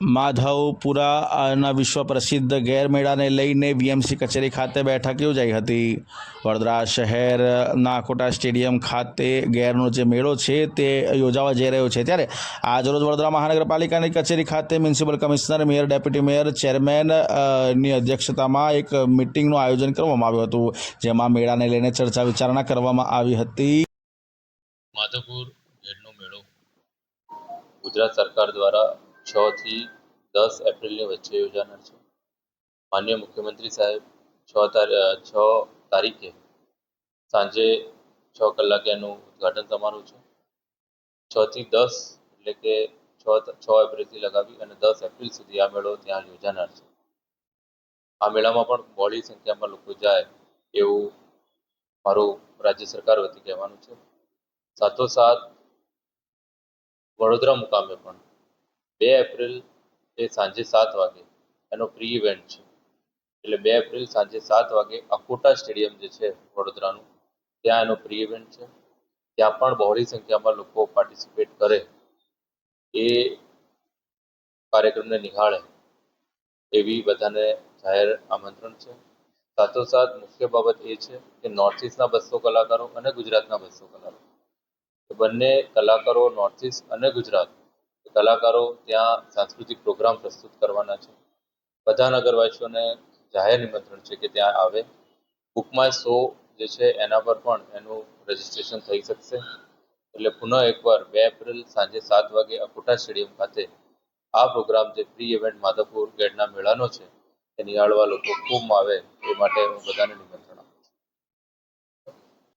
માધવપુરાના વિશ્વ પ્રસિદ્ધ ગેરમેળાને લઈને વીએમસી કચેરી ખાતે બેઠક યોજાઈ હતી. વડોદરા શહેરના આકોટા સ્ટેડિયમ ખાતે ગેરનો જે મેળો છે તે યોજાવા જઈ રહ્યો છે. ત્યારે આજરોજ વડોદરા મહાનગરપાલિકાની કચેરી ખાતે municipal commissioner, mayor, deputy mayor, ચેરમેનની અધ્યક્ષતામાં એક મિટિંગનું આયોજન કરવામાં આવ્યું હતું, જેમાં મેળાને લઈને ચર્ચા વિચારણા કરવામાં આવી હતી. માધવપુર ગેરનો મેળો ગુજરાત સરકાર દ્વારા છ થી દસ એપ્રિલની વચ્ચે યોજાનાર છે. માન્ય મુખ્યમંત્રી સાહેબ, છ છ તારીખે સાંજે છ કલાકે એનું ઉદઘાટન તમારું છે. છ થી દસ એટલે કે છ છ એપ્રિલથી લગાવી અને દસ એપ્રિલ સુધી આ મેળો ત્યાં યોજાનાર છે. આ મેળામાં પણ બહોળી સંખ્યામાં લોકો જાય એવું મારું રાજ્ય સરકાર વતી કહેવાનું છે. સાથોસાથ વડોદરા મુકામે પણ બે એપ્રિલ એ સાંજે સાત વાગે એનો પ્રી ઇવેન્ટ છે. એટલે બે એપ્રિલ સાંજે સાત વાગે અકોટા સ્ટેડિયમ જે છે વડોદરાનું, ત્યાં એનો પ્રી ઇવેન્ટ છે. ત્યાં પણ બહોળી સંખ્યામાં લોકો પાર્ટિસિપેટ કરે. એ કાર્યક્રમને નિહાળે એવી બધાને જાહેર આમંત્રણ છે. સાથોસાથ મુખ્ય બાબત એ છે કે નોર્થ ઇસ્ટના બસો કલાકારો અને ગુજરાતના બસો કલાકારો. બંને કલાકારો નોર્થ ઇસ્ટ અને ગુજરાત કલાકારો ત્યાં સાંસ્કૃતિક પ્રોગ્રામ પ્રસ્તુત કરવાના છે. બધા નગરવાસીઓને જાહેર નિમંત્રણ છે કે ત્યાં આવે. બુક શો જે છે એના પર પણ એનું રજીસ્ટ્રેશન થઈ શકશે. એટલે પુનઃ એકવાર બે એપ્રિલ સાંજે સાત વાગે અકોટા સ્ટેડિયમ ખાતે આ પ્રોગ્રામ જે પ્રી ઇવેન્ટ માધવપુર ગેટના મેળાનો છે, એ નિહાળવા લોકો ખૂબ આવે એ માટે હું બધાને નિમંત્રણ